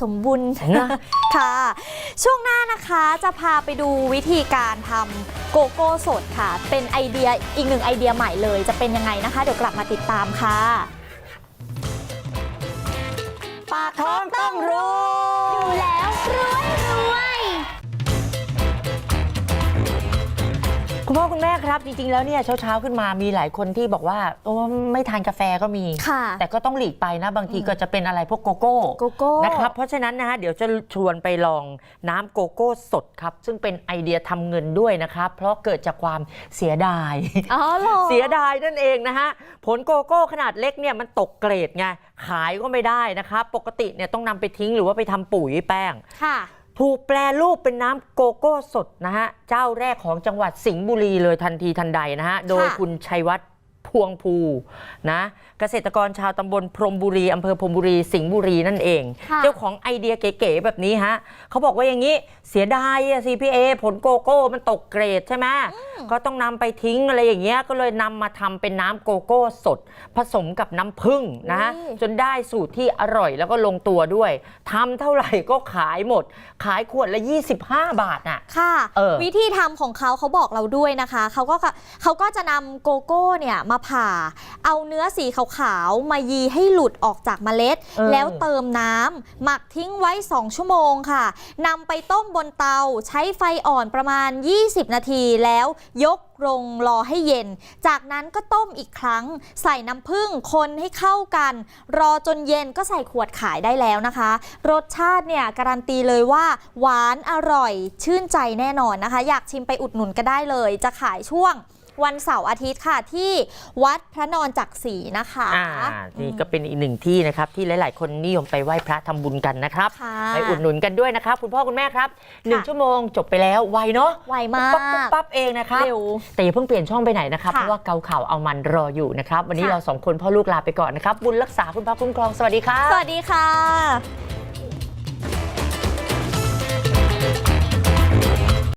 สมบุญนะค่ะ ช่วงหน้านะคะจะพาไปดูวิธีการทำโกโก้สดค่ะ เป็นไอเดียอีกหนึ่งไอเดียใหม่เลย จะเป็นยังไงนะคะ เดี๋ยวกลับมาติดตามค่ะ ปากท้องต้องรู้ คุณพ่อคุณแม่ครับจริงๆแล้วเนี่ยเช้าๆขึ้นมามีหลายคนที่บอกว่าโอ้ไม่ทานกาแฟก็มี ค่ะแต่ก็ต้องหลีกไปนะบางทีก็จะเป็นอะไรพวกโกโก้โกโก้ นะครับเพราะฉะนั้นนะฮะเดี๋ยวจะชวนไปลองน้ำโกโก้สดครับ ซึ่งเป็นไอเดียทำเงินด้วยนะครับ เพราะเกิดจากความเสียดาย อ๋อเหรอ เสียดายนั่นเองนะฮะ ผลโกโก้ขนาดเล็กเนี่ยมันตกเกรดไง ขายก็ไม่ได้นะครับ ปกติเนี่ยต้องนำไปทิ้งหรือว่าไปทำปุ๋ยแป้ง ค่ะ ถูกแปลรูปเป็นน้ำโกโก้สดนะฮะ เจ้าแรกของจังหวัดสิงห์บุรีเลยทันทีทันใดนะฮะ โดยคุณชัยวัฒน์ พวงภูนะเกษตรกรชาวตำบลพรมบุรีอำเภอพรมบุรีสิงห์บุรีนั่นเอง ค่ะ เจ้าของไอเดียเก๋ๆแบบนี้ฮะเขาบอกว่าอย่างนี้เสียดายอะ CPA ผลโกโก้มันตกเกรดใช่ไหมก็ต้องนำไปทิ้งอะไรอย่างเงี้ยก็เลยนำมาทำเป็นน้ำโกโก้สด ผสมกับน้ำผึ้งนะฮะอุ๊ยจนได้สูตรที่อร่อยแล้วก็ลงตัวด้วยทำเท่าไหร่ก็ขายหมด ขายขวดละ 25 บาทน่ะ ค่ะ เออวิธีทำของเขาเขาบอกเราด้วยนะคะ เขาก็เขาก็จะนำโกโก้เนี่ยมาผ่า เอาเนื้อสีขาวๆมายีให้หลุดออกจากเมล็ด เออ แล้วเติมน้ำหมักทิ้งไว้ 2 ชั่วโมงค่ะนำไปต้มบนเตาใช้ไฟอ่อนประมาณ 20 นาทีแล้วยกลงรอให้เย็น จากนั้นก็ต้มอีกครั้ง ใส่น้ำผึ้งคนให้เข้ากัน รอจนเย็นก็ใส่ขวดขายได้แล้วนะคะ รสชาติเนี่ยการันตีเลยว่า หวานอร่อยชื่นใจแน่นอนนะคะ อยากชิมไปอุดหนุนก็ได้เลย จะขายช่วง วันเสาร์อาทิตย์ค่ะที่วัดพระนอนจักรีนะคะอ่านี่ก็เป็นอีกหนึ่งที่นะครับ ที่หลาย ๆ คนนิยมไปไหว้พระทำบุญกันนะครับ ค่ะไปอุดหนุนกันด้วยนะครับ คุณพ่อคุณแม่ครับหนึ่งค่ะชั่วโมงจบไปแล้วไวเนาะไวมาปั๊บปั๊บกปั๊บเองนะครับเร็ว แต่อย่าเพิ่งเปลี่ยนช่องไปไหนนะครับค่ะเพราะว่าเกาข่าวเอามันรออยู่นะครับ วันนี้ค่ะ เราสองคนพ่อลูกลาไปก่อนนะครับ บุญรักษาคุณพระคุ้มครองสวัสดีครับ สวัสดีค่ะ